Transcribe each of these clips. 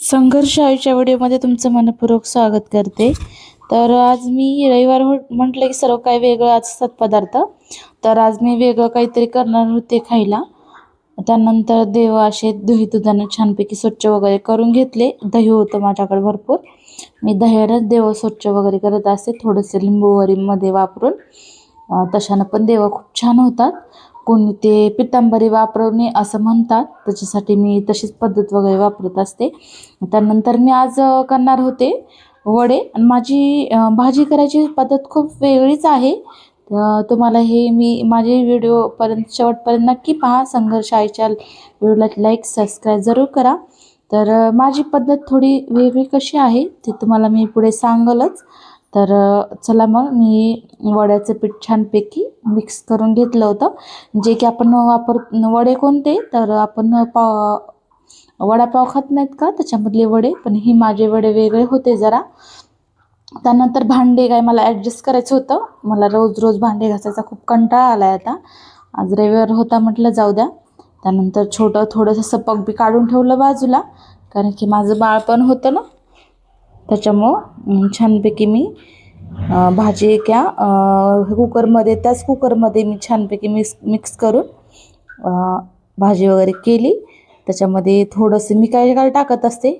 संघर्ष आयुष्या व्हिडिओमध्ये तुमचं मनपूर्वक स्वागत करते. तर आज मी रविवार हो म्हटलं की सर्व काही वेगळं आज असतात पदार्थ तर आज मी वेगळं काहीतरी करणार होते खायला. त्यानंतर देव असे दही दुधानं छानपैकी स्वच्छ वगैरे करून घेतले. दही होतं माझ्याकडे भरपूर. मी दह्यानंच देव स्वच्छ वगैरे करत असते. थोडंसं लिंबूवरीमध्ये वापरून. तशानं पण देव खूप छान होतात. कोणी ते पितांबरी वापरू नये असं म्हणतात. त्याच्यासाठी मी तशीच पद्धत वगैरे वापरत असते. त्यानंतर मी आज करणार होते वडे. आणि माझी भाजी करायची पद्धत खूप वेगळीच आहे. तुम्हाला हे मी माझे व्हिडिओपर्यंत शेवटपर्यंत नक्की पहा. संघर्ष आईच्या व्हिडिओला लाईक सबस्क्राईब जरूर करा. तर माझी पद्धत थोडी वेगळी कशी आहे ते तुम्हाला मी पुढे सांगलच. तर चला मग मी वड्याचं पीठ छानपैकी मिक्स करून घेतलं होतं. जे की आपण वापर वडे कोणते? तर आपण पाव वडापाव खात नाहीत का? त्याच्यामधले वडे. पण हे माझे वडे वेगळे होते जरा. त्यानंतर भांडे काय मला ॲडजस्ट करायचं होतं. मला रोज रोज भांडे घासायचा खूप कंटाळा आला आहे आता. आज रविवार होता म्हटलं जाऊ द्या. त्यानंतर छोटं थोडंसं सपक बी काढून ठेवलं बाजूला. कारण की माझं बाळ पण होतं ना. त्याच्यामुळं छानपैकी मी भाजी क्या कुकरमध्ये त्याच कुकरमध्ये मी छानपैकी मिक्स मिक्स करून भाजी वगैरे केली. त्याच्यामध्ये थोडंसं मी काय काय टाकत असते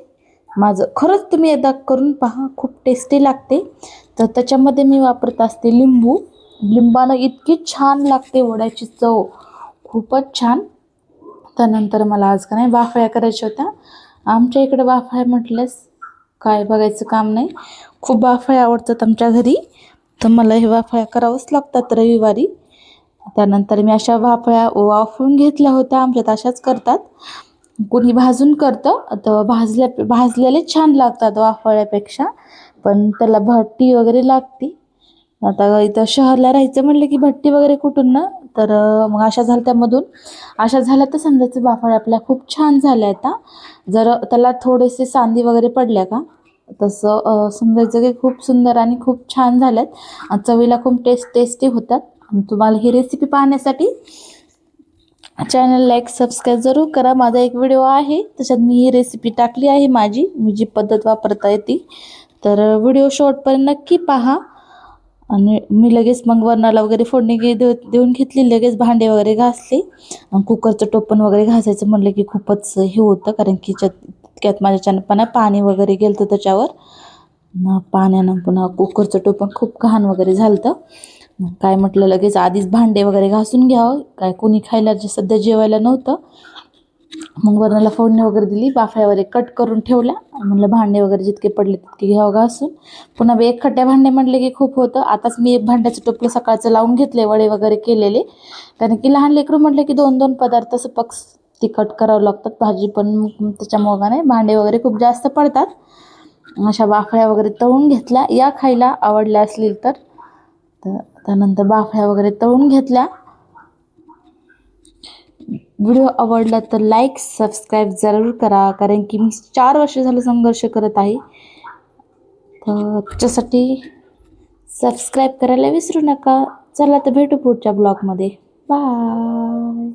माझं खरंच तुम्ही एकदा करून पहा खूप टेस्टी लागते. तर त्याच्यामध्ये मी वापरत असते लिंबू. लिंबानं इतकी छान लागते वड्याची चव. खूपच छान. त्यानंतर मला आज का नाही वाफळ्या करायच्या होत्या. आमच्या इकडे वाफळ्या म्हटल्यास काय बघायचं काम नाही. खूप वाफळ्या आवडतात आमच्या घरी. तर मला हे वाफळ्या करावंच लागतात रविवारी. त्यानंतर मी अशा वाफळ्या वाफळून घेतल्या होत्या. आमच्यात अशाच करतात. कोणी भाजून करतं. तर भाजल्या भाजलेले छान लागतात वाफळ्यापेक्षा. पण त्याला भट्टी वगैरे लागते. आता इथं शहरला राहायचं म्हणलं की भट्टी वगैरे कुठून ना? तर मग अशा झाल्या त्यामधून. अशा झाल्या तर समजायचं वाफळ्या आपल्या खूप छान झाल्या आता जर त्याला थोडेसे सांदी वगैरे पडल्या का तसं समजायचं की खूप सुंदर आणि खूप छान झाल्यात चवीला खूप टेस्ट टेस्टी होतात. तुम्हाला ही रेसिपी पाहण्यासाठी चॅनल लाईक सबस्क्राईब जरूर करा. माझा एक व्हिडिओ आहे त्याच्यात मी ही रेसिपी टाकली आहे माझी. मी जी पद्धत वापरता येते तर व्हिडिओ शॉर्टपर्यंत नक्की पहा. आणि मी लगेच मग वरणाला वगैरे फोडणी घे देऊ देऊन घेतली लगेच भांडे वगैरे घासले. आणि कुकरचं टोपण वगैरे घासायचं म्हणलं की खूपच हे होतं कारण की त्यात इतक्यात माझ्याच्यानं पण पाणी वगैरे गेलं तर त्याच्यावर पाण्यानं पुन्हा कुकरचं टोपण खूप घाण वगैरे झालं मग काय म्हटलं लगेच आधीच भांडे वगैरे घासून घ्यावं. काय कोणी खायला जे सध्या जेवायला नव्हतं. मग वरणाला फोडणी वगैरे दिली बाफळ्या वगैरे कट करून ठेवल्या म्हणलं भांडे वगैरे जितके पडले तितके घ्यावं का असून पुन्हा एक खट्ट्या भांडे म्हटले की खूप होतं. आताच मी एक भांड्याचं टोपलं सकाळचं लावून घेतले वडे वगैरे केलेले. कारण की लहान लेकरू म्हटलं की दोन दोन पदार्थ असं पक्स तिखट करावं लागतात भाजी पण मग त्याच्यामुळं नाही भांडे वगैरे खूप जास्त पडतात. अशा बाफळ्या वगैरे तळून घेतल्या. या खायला आवडल्या असतील तर तर त्यानंतर बाफळ्या वगैरे तळून घेतल्या. व्हिडिओ आवडला तर लाईक सबस्क्राईब जरूर करा कारण की मी चार वर्ष झालं संघर्ष करत आहे. तर त्याच्यासाठी सबस्क्राईब करायला विसरू नका. चला तर भेटू पुढच्या ब्लॉगमध्ये बाय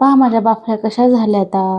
पहा माझ्या बाफळ्या कशा झाल्या आता.